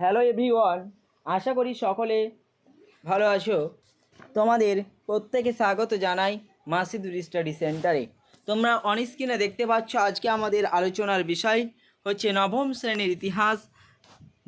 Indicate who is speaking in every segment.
Speaker 1: Hello everyone আশা করি সকলে ভালো আছো। তোমাদের প্রত্যেকে স্বাগত জানাই মাসিদুর স্টাডি সেন্টারে। তোমরা অন স্ক্রিনে দেখতে পাচ্ছ আজকে আমাদের আলোচনার বিষয় হচ্ছে নবম শ্রেণির ইতিহাস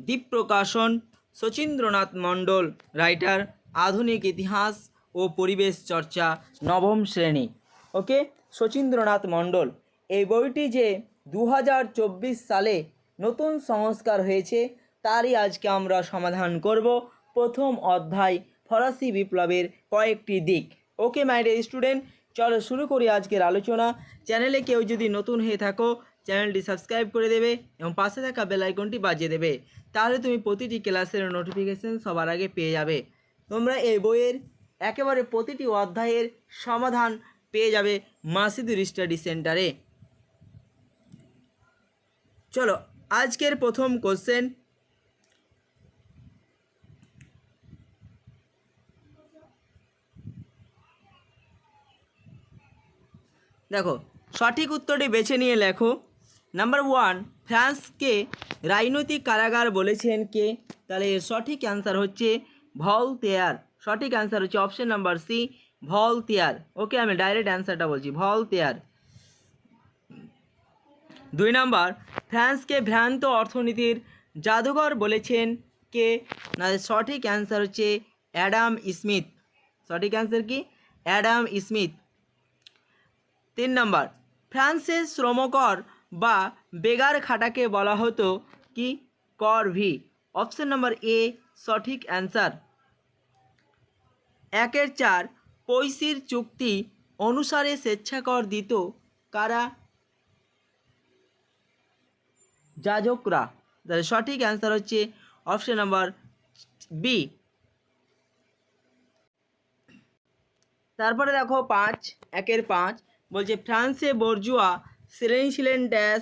Speaker 1: দ্বীপ প্রকাশন শচীন্দ্রনাথ মণ্ডল রাইটার আধুনিক ইতিহাস ও পরিবেশ চর্চা নবম শ্রেণি। ওকে শচীন্দ্রনাথ মণ্ডল, এই বইটি যে দু হাজার চব্বিশ সালে নতুন সংস্কার হয়েছে তারই আজকে আমরা সমাধান করব প্রথম অধ্যায় ফরাসি বিপ্লবের কয়েকটি দিক। ওকে মাই ডিয়ার স্টুডেন্ট চলো শুরু করি আজকের আলোচনা। চ্যানেলে কেউ যদি নতুন হয়ে থাকো, চ্যানেলটি সাবস্ক্রাইব করে দেবে এবং পাশে থাকা বেল আইকনটি বাজিয়ে দেবে। তাহলে তুমি প্রতিটি ক্লাসের নোটিফিকেশান সবার আগে পেয়ে যাবে। তোমরা এই বইয়ের একেবারে প্রতিটি অধ্যায়ের সমাধান পেয়ে যাবে মাসিদুর স্টাডি সেন্টারে। চলো, আজকের প্রথম কোশ্চেন দেখো, সঠিক উত্তরটি বেছে নিয়ে লেখো। নাম্বার ওয়ান ফ্রান্সকে রাজনৈতিক কারাগার বলেছেন কে? তাহলে এর সঠিক অ্যান্সার হচ্ছে ভল তেয়ার সঠিক অ্যান্সার হচ্ছে অপশন নাম্বার সি ভল তেয়ার ওকে আমি ডাইরেক্ট অ্যান্সারটা বলছি ভল তেয়ার দুই নম্বর ফ্রান্সকে ভ্রান্ত অর্থনীতির জাদুঘর বলেছেন কে? না সঠিক অ্যান্সার হচ্ছে অ্যাডাম স্মিথ। সঠিক অ্যান্সার কি? Adam Smith. তিন নম্বর ফ্রান্সের শ্রমকর বা বেগার খাটাকে বলা হতো কি? কর ভি। অপশন নম্বর এ, সঠিক অ্যান্সার। একের চার, পৈশির চুক্তি অনুসারে স্বেচ্ছাকর দিত কারা? যাজকরা। তাহলে সঠিক অ্যান্সার হচ্ছে অপশন নাম্বার বি। তারপরে দেখো পাঁচ, একের পাঁচ বলছে, ফ্রান্সে বর্জুয়া ছিলেন ড্যাশ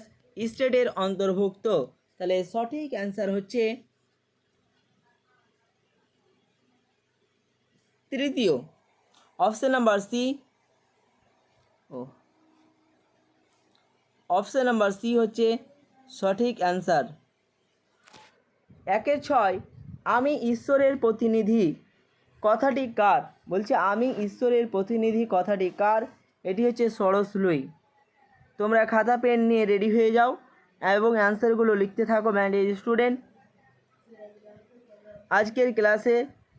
Speaker 1: স্টেটের অন্তর্ভুক্ত। তাহলে সঠিক অ্যান্সার হচ্ছে তৃতীয়। Option number C. ও। অপশান নাম্বার সি হচ্ছে সঠিক অ্যান্সার। একের ছয়, আমি ঈশ্বরের প্রতিনিধি, কথাটি কার? বলছে, আমি ঈশ্বরের প্রতিনিধি, কথাটি কার? এটি হচ্ছে সরস লুই। তোমরা খাতা, পেন নিয়ে রেডি হয়ে যাও এবং অ্যান্সারগুলো লিখতে থাকো ম্যান্ডেজ স্টুডেন্ট। আজকের ক্লাসে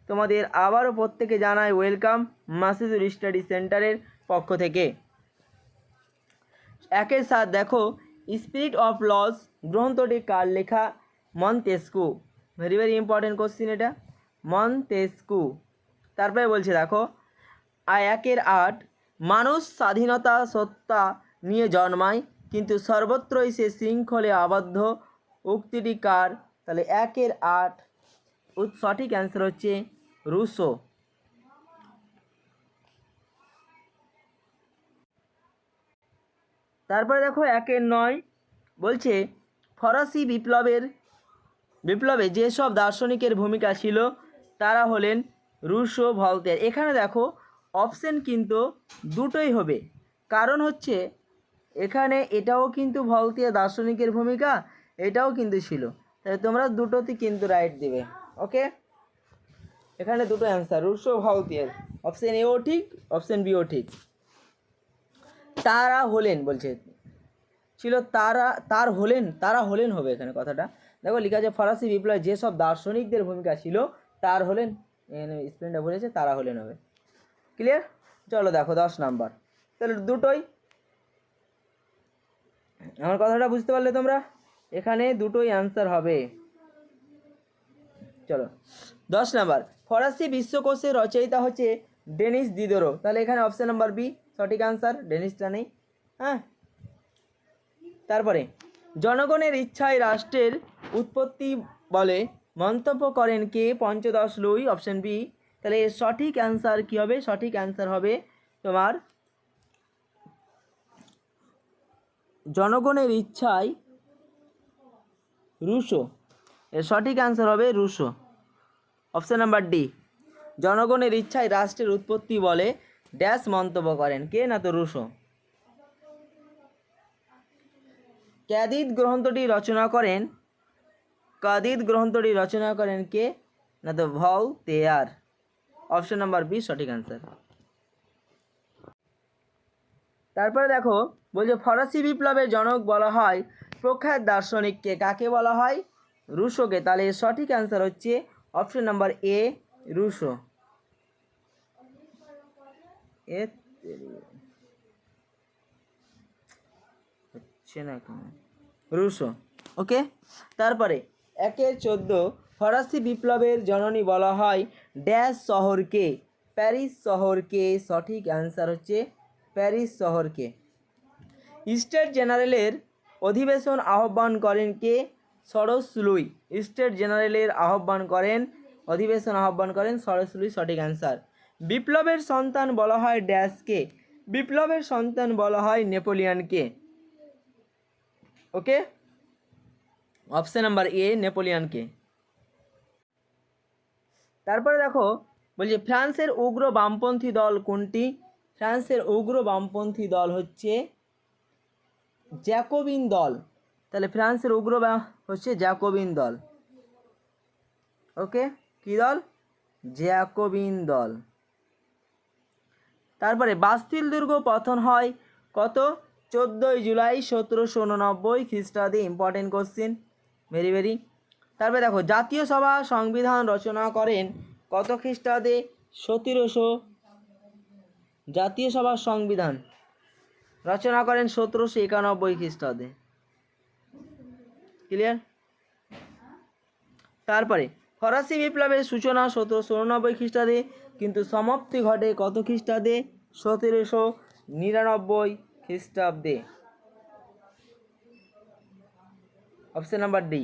Speaker 1: তোমাদের আবারও প্রত্যেকে জানাই ওয়েলকাম মাসিদুর স্টাডি সেন্টারের পক্ষ থেকে। একের সাথ দেখো, স্পিরিট অফ লস, গ্রন্থটি কার লেখা? Montesquieu. Very very important question এটা। মন্তেস্কু। তারপরে বলছে, দেখো আর একের আট মানুষ স্বাধীনতা সত্তা নিয়ে জন্মায়, কিন্তু সর্বত্রই সে শৃঙ্খলে আবদ্ধ। উক্তিটি কার? তাহলে একের আট। সঠিক অ্যান্সার হচ্ছে রুশো। তারপরে দেখো একের নয়। বলছে, ফরাসি বিপ্লবের, বিপ্লবে যেসব দার্শনিকের ভূমিকা ছিল, তারা হলেন রুশো ভলতের। এখানে দেখো অপশন কিন্তু দুটোই হবে। কারণ হচ্ছে, এখানে এটাও কিন্তু ভলতীয় দার্শনিকের ভূমিকা, এটাও কিন্তু ছিল। তাই তোমরা দুটোতে কিন্তু রাইট দিবে ওকে এখানে দুটো অ্যান্সার রুশো ভলতিয়ার অপশন এও ঠিক অপশন বিও ঠিক। তারা হলেন বলছে। ছিল তারা, তার হলেন, তারা হলেন হবে এখানে কথাটা। দেখো, লিখা আছে, ফরাসি বিপ্লবে যেসব দার্শনিকদের ভূমিকা ছিল, তার হলেন, এখানে স্পেনটা বলেছে তারা হলেন হবে। ক্লিয়ার চলো দেখো, দশ নাম্বার। তাহলে দুটোই। আমার কথাটা বুঝতে পারলে তোমরা? এখানে দুটোই অ্যান্সার হবে। চলো। দশ নাম্বার। ফরাসি বিশ্বকোষের রচয়িতা হচ্ছে ডেনিস দিদোরো তাহলে এখানে অপশন নাম্বার বি সঠিক আনসার ডেনিসটা নেই। হ্যাঁ? তারপরে, জনগণের ইচ্ছায় রাষ্ট্রের উৎপত্তি বলে মন্তব্য করেন কে? পঞ্চদশ লুই অপশন বি তাহলে এর সঠিক অ্যান্সার কী হবে? সঠিক অ্যান্সার হবে তোমার জনগণের ইচ্ছায় রুশো। এর সঠিক অ্যান্সার হবে রুশো। অপশান নাম্বার ডি জনগণের ইচ্ছায় রাষ্ট্রের উৎপত্তি বলে ড্যাশ মন্তব্য করেন। কে না তো রুশো? ক্যাদিদ গ্রন্থটি রচনা করেন। কাদিদ গ্রন্থটি রচনা করেন কে? না তো Voltaire. Option number B, সঠিক অ্যান্সার তারপরে দেখো, বলছে, ফরাসি বিপ্লবের জনক বলা হয় প্রখ্যাত দার্শনিককে। কাকে বলা হয়? রুশোকে। তাহলে সঠিক অ্যান্সার হচ্ছে option number A, Rousseau. Rousseau. Okay? তারপরে, একের চোদ্দ ফরাসি বিপ্লবের জননী বলা হয় ড্যাশ শহরকে। প্যারিস শহরকে সঠিক অ্যান্সার হচ্ছে প্যারিস শহরকে। স্টেট জেনারেলের অধিবেশন আহ্বান করেন কে? সরস লুই। স্টেট জেনারেলের আহ্বান করেন, অধিবেশন আহ্বান করেন সরস লুই সঠিক অ্যান্সার বিপ্লবের সন্তান বলা হয় ড্যাশকে বিপ্লবের সন্তান বলা হয় নেপোলিয়ানকে ওকে? অপশান নাম্বার এ নেপোলিয়ানকে তারপরে দেখো, বলছে ফ্রান্সের উগ্র বামপন্থী দল কোনটি? ফ্রান্সের উগ্র বামপন্থী দল হচ্ছে জ্যাকোবিন দল। তাহলে ফ্রান্সের উগ্র হচ্ছে জ্যাকোবিন দল। ওকে, কি দল? জ্যাকোবিন দল। তারপরে বাস্তিল দুর্গ পতন হয় কত? চোদ্দোই জুলাই সতেরোশো উননব্বই খ্রিস্টাব্দে ইম্পর্টেন্ট কোশ্চেন ভেরি ভেরি তারপরে দেখো, জাতীয় সভা সংবিধান রচনা করেন কত খ্রিস্টাব্দে? সতেরোশো জাতীয় সভার সংবিধান রচনা করেন সতেরোশো একানব্বই খ্রিস্টাব্দে। ক্লিয়ার তারপরে, ফরাসি বিপ্লবের সূচনা সতেরোশো উননব্বই খ্রিস্টাব্দে, কিন্তু সমাপ্তি ঘটে কত খ্রিস্টাব্দে? সতেরোশো নিরানব্বই খ্রিস্টাব্দে। অপশন নাম্বার ডি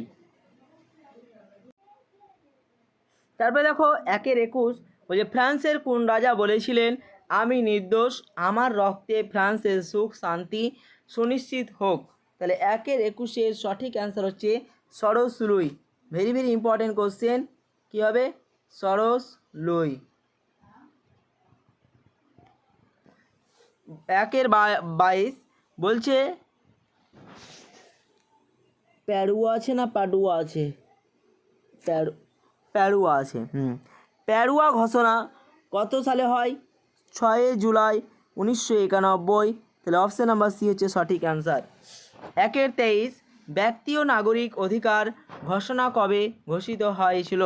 Speaker 1: তারপরে দেখো একের একুশ বলছে ফ্রান্সের কোন রাজা বলেছিলেন, আমি নির্দোষ, আমার রক্তে ফ্রান্সের সুখ, শান্তি সুনিশ্চিত হোক। তাহলে একের একুশের সঠিক অ্যান্সার হচ্ছে সরস Luis. Very very important question কী হবে? সরস লুই। একের বাইশ বলছে প্যাডুয়া আছে না পাডুয়া আছে? প্যাডু প্যাডুয়া আছে। হুম। প্যাডুয়া ঘোষণা কত সালে হয়? ছয় জুলাই উনিশশো একানব্বই। তাহলে অপশন নাম্বার সি হচ্ছে সঠিক অ্যান্সার একের তেইশ, ব্যক্তি ও নাগরিক অধিকার ঘোষণা কবে ঘোষিত হয়েছিল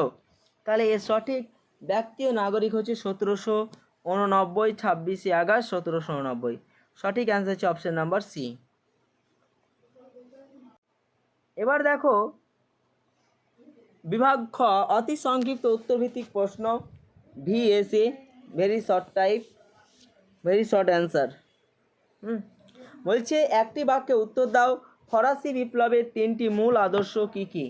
Speaker 1: তাহলে এর সঠিক ব্যক্তি ও নাগরিক হচ্ছে সতেরোশো উননব্বই, ছাব্বিশে আগস্ট সতেরোশো উননব্বই। সঠিক অ্যান্সার হচ্ছে অপশন নাম্বার সি এবার দেখো বিভাগ খ, অতি সংক্ষিপ্ত উত্তরভিত্তিক প্রশ্ন, VSA very short type very short answer hmm. বলছে, একটি বাক্যে উত্তর দাও, ফরাসি বিপ্লবের তিনটি মূল আদর্শ কি কি?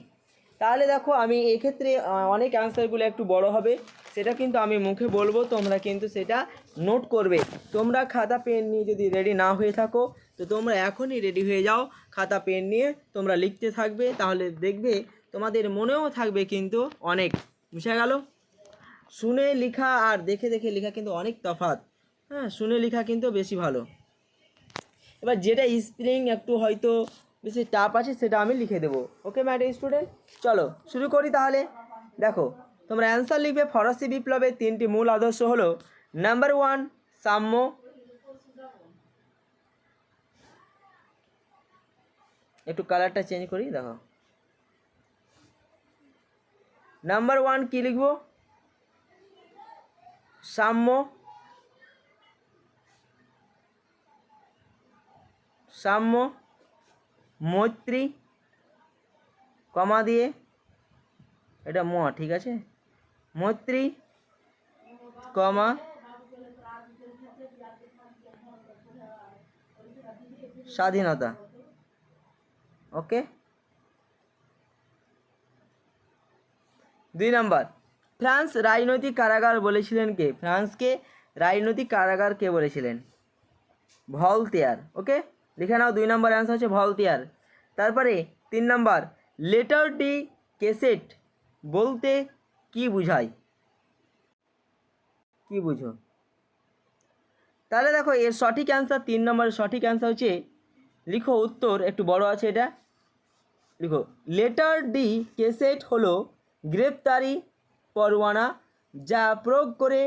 Speaker 1: তাহলে দেখো, আমি এক্ষেত্রে অনেক অ্যান্সারগুলো একটু বড় হবে, সেটা কিন্তু আমি মুখে বলব, তোমরা কিন্তু সেটা নোট করবে। তোমরা খাতা পেন নিয়ে যদি রেডি না হয়ে থাকো, তো তোমরা এখনই রেডি হয়ে যাও, খাতা পেন নিয়ে তোমরা লিখতে থাকবে, তাহলে দেখবে তোমাদের মনেও থাকবে কিন্তু অনেক। বুঝা গেল? শুনে লেখা আর দেখে দেখে লেখা কিন্তু অনেক তফাৎ। হ্যাঁ শুনে লেখা কিন্তু বেশি ভালো। এবার যেটা স্প্রিং একটু হয়তো বেশি টাপ আছে, সেটা আমি লিখে দেবো। ওকে ম্যাডাম স্টুডেন্ট চলো, শুরু করি তাহলে। দেখো, তোমরা অ্যান্সার লিখবে ফরাসি বিপ্লবের তিনটি মূল আদর্শ হলো নাম্বার ওয়ান সাম্য। একটু কালারটা চেঞ্জ করি, দেখো। নাম্বার ওয়ান কী লিখব? সাম্য। সাম্য। মৈত্রী। কমা দিয়ে। এটা ম, ঠিক আছে? মৈত্রী। কমা। স্বাধীনতা। ওকে? দুই নম্বর, ফ্রান্স রাজনৈতিক কারাগার বলেছিলেন কে? ফ্রান্সকে রাজনৈতিক কারাগার কে বলেছিলেন? Voltaire, okay? লিখে নাও, দুই নম্বর অ্যান্সার হচ্ছে ভলতেয়ার। তারপরে তিন নম্বর লেটার ডি কেসেট বলতে কি বুঝায়? কি বুঝো? তাহলে দেখো, এর সঠিক অ্যান্সার তিন নম্বরের সঠিক অ্যান্সার হচ্ছে, লিখো উত্তর, একটু বড় আছে এটা। লিখো লেটার ডি কেসেট হলো গ্রেপ্তারি পরোয়ানা, যা প্রয়োগ করে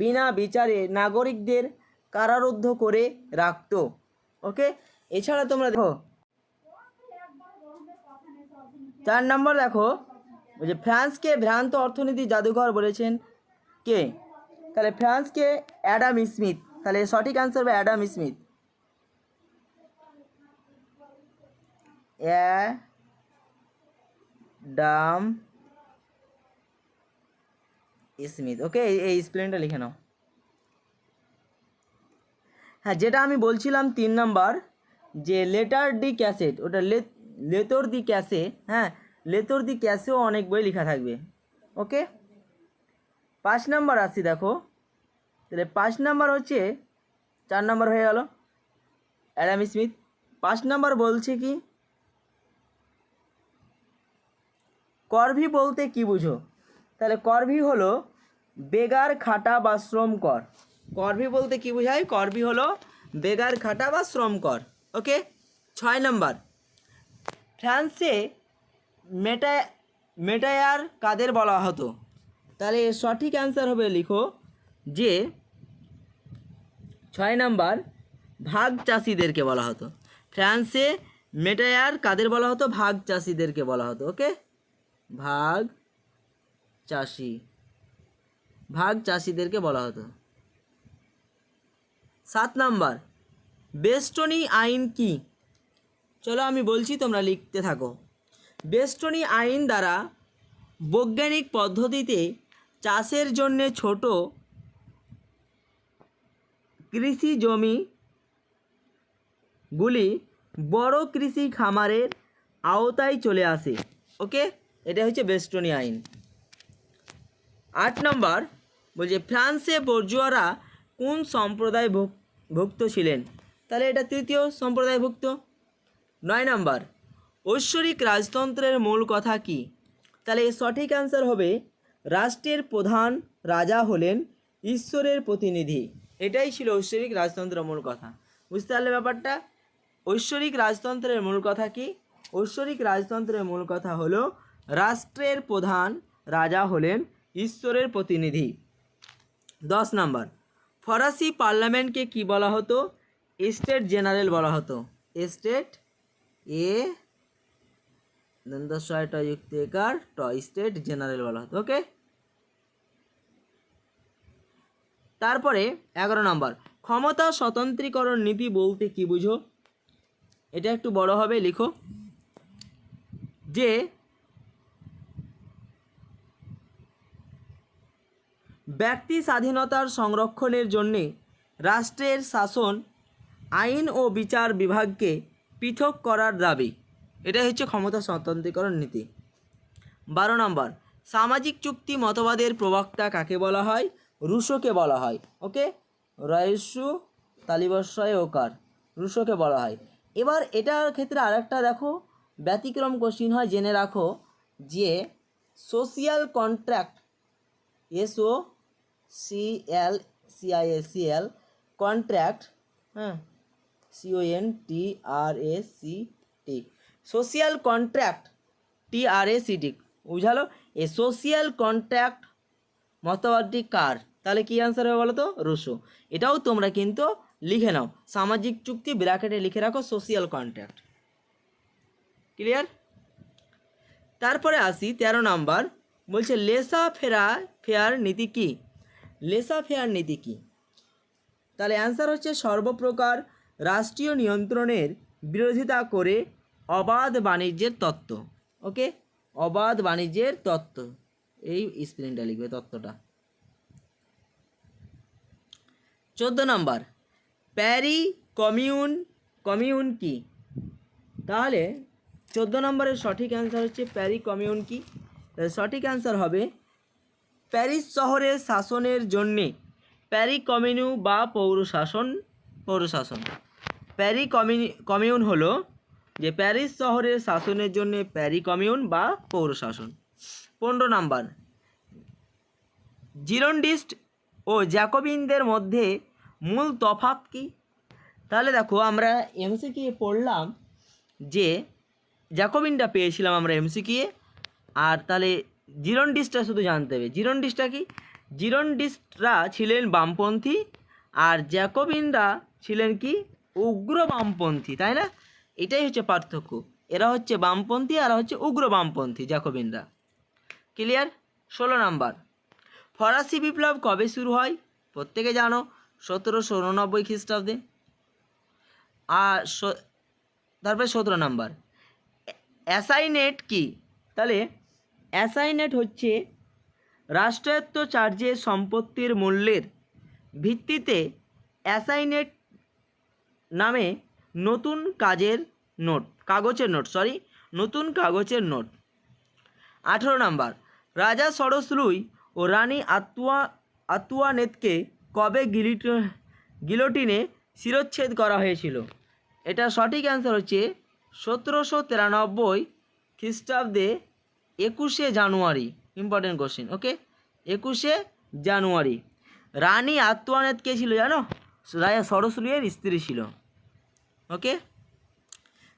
Speaker 1: বিনা বিচারে নাগরিকদের কারারুদ্ধ করে রাখতো। ওকে? এছাড়া তোমরা দেখো, চার নম্বর দেখো যে ফ্রান্সকে ভ্রান্ত অর্থনীতি জাদুঘর বলেছেন কে? তাহলে ফ্রান্সকে অ্যাডাম স্মিথ। তাহলে সঠিক আনসার হবে Adam Smith. Adam Smith okay এই স্প্লেনটা লিখে নাও। হ্যাঁ যেটা আমি বলছিলাম তিন নাম্বার, যে লেটার ডি ক্যাসেট ওটা লেতর দি ক্যাসে হ্যাঁ লেতর দি ক্যাসেও অনেক বই লেখা থাকবে। ওকে পাঁচ নাম্বার আসি দেখো। তাহলে পাঁচ নাম্বার হচ্ছে, চার নাম্বার হয়ে গেল। অ্যাডাম স্মিথ পাঁচ নাম্বার বলছে কি? করভি বলতে কি বুঝো? তাহলে করভি হলো বেগার খাটা বা শ্রম কর। করভি বলতে কি বোঝায় করভি হলো বেগার খাটা বা শ্রম কর। ওকে? ছয় নম্বর। ফ্রান্সে মেটা, মেটায়ার কাদের বলা হতো? তাহলে সঠিক অ্যান্সার হবে লিখো যে, ছয় নাম্বার, ভাগ চাষিদেরকে বলা হতো। ফ্রান্সে মেটায়ার কাদের বলা হতো? ভাগ চাষিদেরকে বলা হতো। ওকে? ভাগ চাষি। ভাগ চাষিদেরকে বলা হতো। সাত নাম্বার বেস্টনি আইন কি? চলো আমি বলছি, তোমরা লিখতে থাকো। বেস্টনি আইন দ্বারা বৈজ্ঞানিক পদ্ধতিতে চাষের জন্য ছোট কৃষি জমি গুলি বড় কৃষি খামারের আওতায় চলে আসে। ওকে? এটা হচ্ছে বেস্টনি আইন। আট নম্বর বলছে, ফ্রান্সে বর্জুয়ারা কোন সম্প্রদায় ভুক- ভুক্ত ছিলেন? তাহলে এটা তৃতীয় সম্প্রদায়ভুক্ত নয় নম্বর, ঐশ্বরিক রাজতন্ত্রের মূল কথা কি? তাহলে সঠিক অ্যান্সার হবে, রাষ্ট্রের প্রধান রাজা হলেন ঈশ্বরের প্রতিনিধি। এটাই ছিল ঐশ্বরিক রাজতন্ত্রের মূল কথা। বুঝতে পারলে ব্যাপারটা? ঐশ্বরিক রাজতন্ত্রের মূল কথা কি? ঐশ্বরিক রাজতন্ত্রের মূল কথা হলো, রাষ্ট্রের প্রধান রাজা হলেন ঈশ্বরের প্রতিনিধি। দশ নম্বর। ফরাসি পার্লামেন্টকে কি বলা হতো? স্টেট জেনারেল বলা হতো। স্টেট এ দশটা যুক্ত একার ট স্টেট জেনারেল বলা হতো। ওকে? তারপরে এগারো নম্বর। ক্ষমতা স্বতন্ত্রীকরণ নীতি বলতে কি বুঝো? এটা একটু বড় হবে, লিখো। যে ব্যক্তি স্বাধীনতার সংরক্ষণের জন্যে রাষ্ট্রের শাসন, আইন ও বিচার বিভাগকে পৃথক করার দাবি। এটাই হচ্ছে ক্ষমতা স্বতন্ত্রীকরণ নীতি। বারো নম্বর, সামাজিক চুক্তি মতবাদের প্রবক্তা কাকে বলা হয়? রুশোকে বলা হয়। ওকে? রয়সু তালিবস্বয় ওকার। রুশোকে বলা হয়। এবার এটার ক্ষেত্রে আরেকটা দেখো, ব্যতিক্রম কোশ্চিন হয়, জেনে রাখো যে social contract S O C L C I A C L contract হ্যাঁ C O N T R A C T social contract T R A C T বুঝালো? এ সোশিয়াল কন্ট্রাক্ট মতবাদটি কার? তাহলে কী অ্যান্সার হবে বলো তো রুশো। এটাও তোমরা কিন্তু লিখে নাও। সামাজিক চুক্তি ব্র্যাকেটে লিখে রাখো সোশিয়াল কন্ট্রাক্ট ক্লিয়ার তারপরে আসি, তেরো নাম্বার। বলছে, লেসা ফেরা, ফেয়ার নীতি কি? লেসা ফেয়ার নীতি কি? তাহলে অ্যান্সার হচ্ছে সর্বপ্রকার রাষ্ট্রীয় নিয়ন্ত্রণের বিরোধিতা করে অবাধ বাণিজ্যের তত্ত্ব। ওকে? অবাধ বাণিজ্যের তত্ত্ব। এই স্পেলিংটা লিখবে তত্ত্বটা। চোদ্দ নম্বর। প্যারি কমিউন কমিউন কি? তাহলে চোদ্দ নম্বরের সঠিক অ্যান্সার হচ্ছে প্যারি কমিউন কি? সঠিক অ্যান্সার হবে প্যারিস শহরের শাসনের জন্যে প্যারি কমিউন বা পৌরশাসন পৌরশাসন। প্যারি কমিউনি হলো যে প্যারিস শহরের শাসনের জন্য প্যারি কমিউন বা পৌরশাসন। পনেরো নাম্বার, জিরন্ডিস্ট ও জ্যাকোবিনদের মধ্যে মূল তফাৎ কি? তাহলে দেখো আমরা এমসিকি পড়লাম যে জ্যাকোবিনটা পেয়েছিলাম আমরা এমসিকিয়ে আর তাহলে জিরন্ডিসটা শুধু জানতে হবে। জিরন্ডিসটা কি? জিরন্ডিসরা ছিলেন বামপন্থী আর জ্যাকোবিনরা ছিলেন কি? উগ্র বামপন্থী, তাই না? এটাই হচ্ছে পার্থক্য। এরা হচ্ছে বামপন্থী আর হচ্ছে উগ্র বামপন্থী, জ্যাকোবিনরা। ক্লিয়ার? ষোলো নাম্বার। ফরাসি বিপ্লব কবে শুরু হয়? প্রত্যেকে জানো, সতেরোশো উননব্বই খ্রিস্টাব্দে। আর তারপরে সতেরো নাম্বার। অ্যাসাইনেট কি? তাহলে অ্যাসাইনেট হচ্ছে রাষ্ট্রায়ত্ত চার্জের সম্পত্তির মূল্যের ভিত্তিতে অ্যাসাইনেট নামে নতুন কাজের নোট, কাগজের নোট সরি নতুন কাগজের নোট। আঠেরো নাম্বার, রাজা সরসরুই ও রানী আতুয়া আতুয়ানেতকে কবে গিলিট, গিলোটিনে শিরচ্ছেদ করা হয়েছিল? এটা সঠিক অ্যান্সার হচ্ছে সতেরোশো তিরানব্বই খ্রিস্টাব্দে একুশে জানুয়ারি ইম্পর্টেন্ট কোশ্চেন ওকে একুশে জানুয়ারি। রানী আতুয়ানেত কে ছিল জানো? রাজা সরসরুইয়ের স্ত্রী ছিল ওকে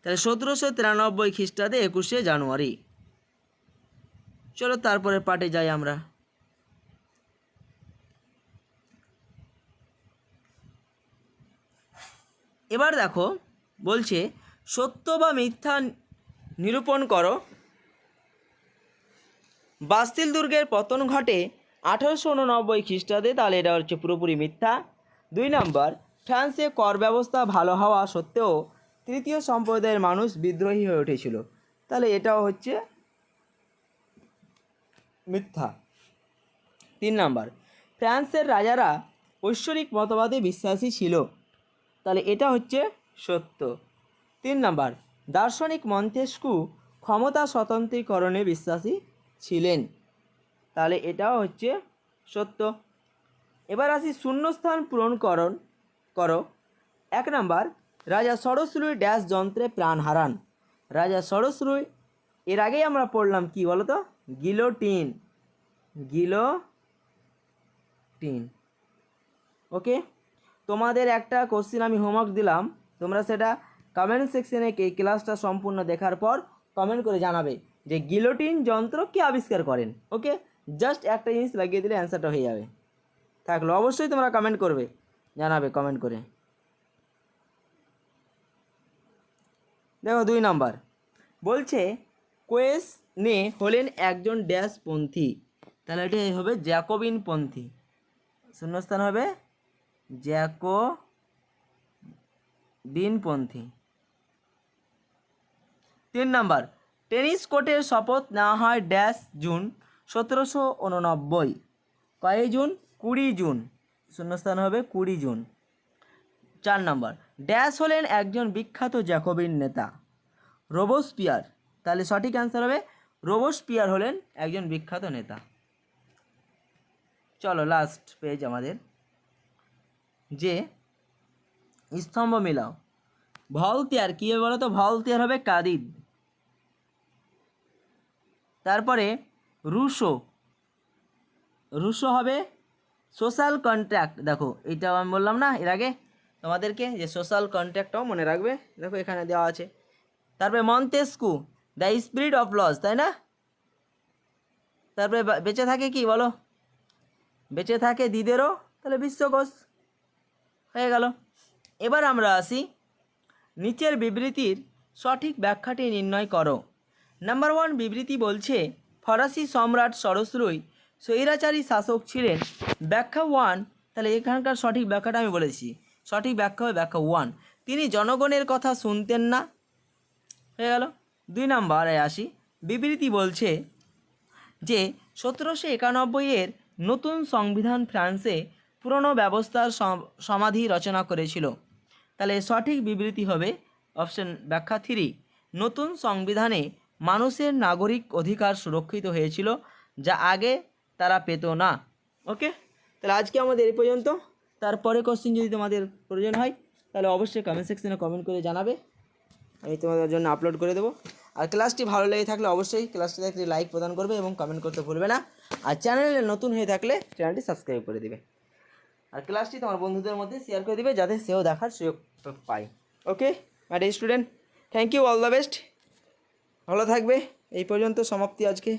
Speaker 1: তাহলে সতেরোশো তিরানব্বই খ্রিস্টাব্দে একুশে জানুয়ারি। চলো তারপরে পার্টে যাই আমরা। এবার দেখো, বলছে, সত্য বা মিথ্যা নিরূপণ করো বাস্তিল দুর্গের পতন ঘটে আঠারোশো উননব্বই খ্রিস্টাব্দে, তাহলে এটা হচ্ছে পুরোপুরি মিথ্যা। দুই নম্বর, ফ্রান্সে কর ব্যবস্থা ভালো হওয়া সত্ত্বেও তৃতীয় সম্প্রদায়ের মানুষ বিদ্রোহী হয়ে উঠেছিল। তাহলে এটাও হচ্ছে মিথ্যা। তিন নম্বর, ফ্রান্সের রাজারা ঐশ্বরিক মতবাদে বিশ্বাসী ছিল। তাহলে এটা হচ্ছে সত্য। তিন নম্বর, দার্শনিক মন্তেস্কু ক্ষমতা স্বতন্ত্রীকরণে বিশ্বাসী ছিলেন। তাহলে এটাও হচ্ছে সত্য। এবার আসি শূন্যস্থান পূরণকরণ করো। এক নাম্বার, রাজা সরস্রুই ড্যাশ যন্ত্রে প্রাণ হারান। রাজা সরস্রুই এর আগেই আমরা পড়লাম কি বলো তো গিলো টিন ওকে? তোমাদের একটা কোশ্চিন আমি হোমওয়ার্ক দিলাম। তোমরা সেটা কমেন্ট সেকশনে এই ক্লাসটা সম্পূর্ণ দেখার পর কমেন্ট করে জানাবে। যে গিলোটিন যন্ত্র কে আবিষ্কার করেন ওকে জাস্ট একটা জিনিস লাগিয়ে দিলে অ্যান্সারটা হয়ে যাবে। থাকল। অবশ্যই তোমরা কমেন্ট করবে। জানাবে কমেন্ট করে। দেখো দুই নাম্বার বলছে, কোয়েস নে হলেন একজন ড্যাশ পন্থী। তাহলে এটা হবে জ্যাকোবিন পন্থী। শূন্যস্থান হবে জ্যাকো বিনপন্থী তিন নাম্বার টেনিস কোর্টের শপথ নেওয়া হয় ড্যাশ জুন সতেরোশো উননব্বই। কয় জুন? কুড়ি জুন। শূন্যস্থান হবে কুড়ি জুন। চার নম্বর, ড্যাশ হলেন একজন বিখ্যাত জ্যাকোবিন নেতা। রোবোস্পিয়ার। তাহলে সঠিক অ্যান্সার হবে, রোবোস্পিয়ার হলেন একজন বিখ্যাত নেতা। চলো লাস্ট পেজ আমাদের। যে, স্তম্ভ মিলাও। ভলতিয়ার কী হবে বলো তো ভলতিয়ার হবে কাদিদ তারপরে রুশো রুশো হবে সোশ্যাল কন্ট্রাক্ট দেখো, এটাও আমি বললাম না এর আগে? তোমাদেরকে যে সোশ্যাল কন্ট্রাক্টটাও মনে রাখবে। দেখো, এখানে দেওয়া আছে। তারপরে Montesquieu the spirit of laws তাই না? তারপরে বেঁচে থাকে কি বলো? বেঁচে থাকে দিদেরও, তাহলে বিশ্বকোষ হয়ে গেল। এবার আমরা আসি, নিচের বিবৃতির সঠিক ব্যাখ্যাটি নির্ণয় করো। নাম্বার ওয়ান বিবৃতি বলছে, ফরাসি সম্রাট সরস্রুই স্বৈরাচারী শাসক ছিলেন। ব্যাখ্যা ওয়ান তাহলে এখানকার সঠিক ব্যাখ্যাটা আমি বলেছি। সঠিক ব্যাখ্যা হবে ব্যাখ্যা ওয়ান তিনি জনগণের কথা শুনতেন না। হয়ে গেল। দুই নাম্বারে আসি। বিবৃতি বলছে যে, সতেরোশো একানব্বইয়ের নতুন সংবিধান ফ্রান্সে পুরনো ব্যবস্থার সম- সমাধি রচনা করেছিল। তাহলে সঠিক বিবৃতি হবে অপশন ব্যাখ্যা থ্রি নতুন সংবিধানে মানুষের নাগরিক অধিকার সুরক্ষিত হয়েছিল, যা আগে তারা পেত না। ওকে? তাহলে আজকে আমাদের এই পর্যন্ত। তারপরে কোশ্চেন যদি তোমাদের প্রয়োজন হয়, তাহলে অবশ্যই কমেন্ট সেকশনে কমেন্ট করে জানাবে। আমি তোমাদের জন্য আপলোড করে দেবো। আর ক্লাসটি ভালো লেগে থাকলে অবশ্যই ক্লাসটি একটি লাইক প্রদান করবে এবং কমেন্ট করতে ভুলবে না। আর চ্যানেলে নতুন হয়ে থাকলে চ্যানেলটি সাবস্ক্রাইব করে দিবে। আর ক্লাসটি তোমার বন্ধুদের মধ্যে শেয়ার করে দিবে, যাতে সেও দেখার সুযোগ পায়। Okay? My student thank you all the best ভালো থাকবে এই পর্যন্ত সমাপ্তি আজকে